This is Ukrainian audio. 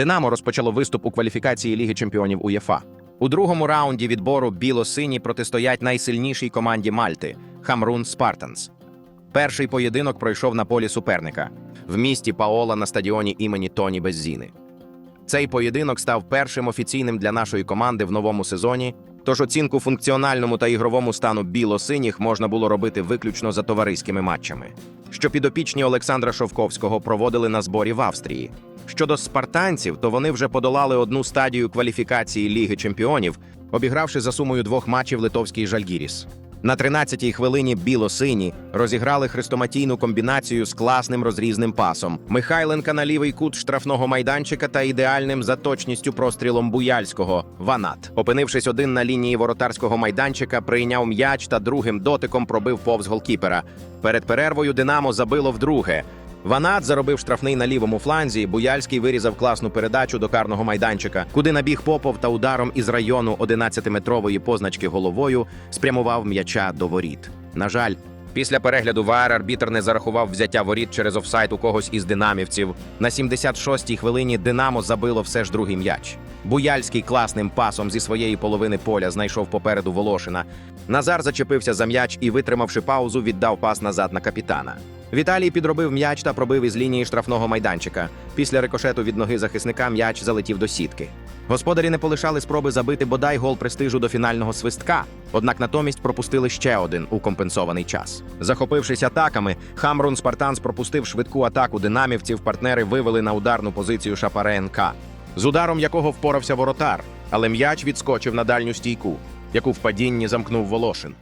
Динамо розпочало виступ у кваліфікації Ліги чемпіонів УЄФА. У другому раунді відбору біло-сині протистоять найсильнішій команді Мальти Хамрун Спартанс. Перший поєдинок пройшов на полі суперника в місті Паола на стадіоні імені Тоні Беззіни. Цей поєдинок став першим офіційним для нашої команди в новому сезоні. Тож оцінку функціональному та ігровому стану біло-синіх можна було робити виключно за товариськими матчами, що підопічні Олександра Шовковського проводили на зборі в Австрії. Щодо спартанців, то вони вже подолали одну стадію кваліфікації Ліги чемпіонів, обігравши за сумою двох матчів литовський Жальгіріс. На 13-й хвилині біло-сині розіграли хрестоматійну комбінацію з класним розрізним пасом. Михайленка на лівий кут штрафного майданчика та ідеальним за точністю прострілом Буяльського Ванат. Опинившись один на лінії воротарського майданчика, прийняв м'яч та другим дотиком пробив повз голкіпера. Перед перервою Динамо забило вдруге. Ванат заробив штрафний на лівому фланзі. Буяльський вирізав класну передачу до карного майданчика, куди набіг Попов та ударом із району 11-метрової позначки головою спрямував м'яча до воріт. На жаль, після перегляду ВАР арбітр не зарахував взяття воріт через офсайт у когось із динамівців. На 76-й хвилині Динамо забило все ж другий м'яч. Буяльський класним пасом зі своєї половини поля знайшов попереду Волошина. Назар зачепився за м'яч і, витримавши паузу, віддав пас назад на капітана. Віталій підробив м'яч та пробив із лінії штрафного майданчика. Після рикошету від ноги захисника м'яч залетів до сітки. Господарі не полишали спроби забити бодай гол престижу до фінального свистка, однак натомість пропустили ще один у компенсований час. Захопившись атаками, Хамрун Спартанс пропустив швидку атаку динамівців. Партнери вивели на ударну позицію Шапаре НК, з ударом якого впорався воротар, але м'яч відскочив на дальню стійку, яку в падінні замкнув Волошин.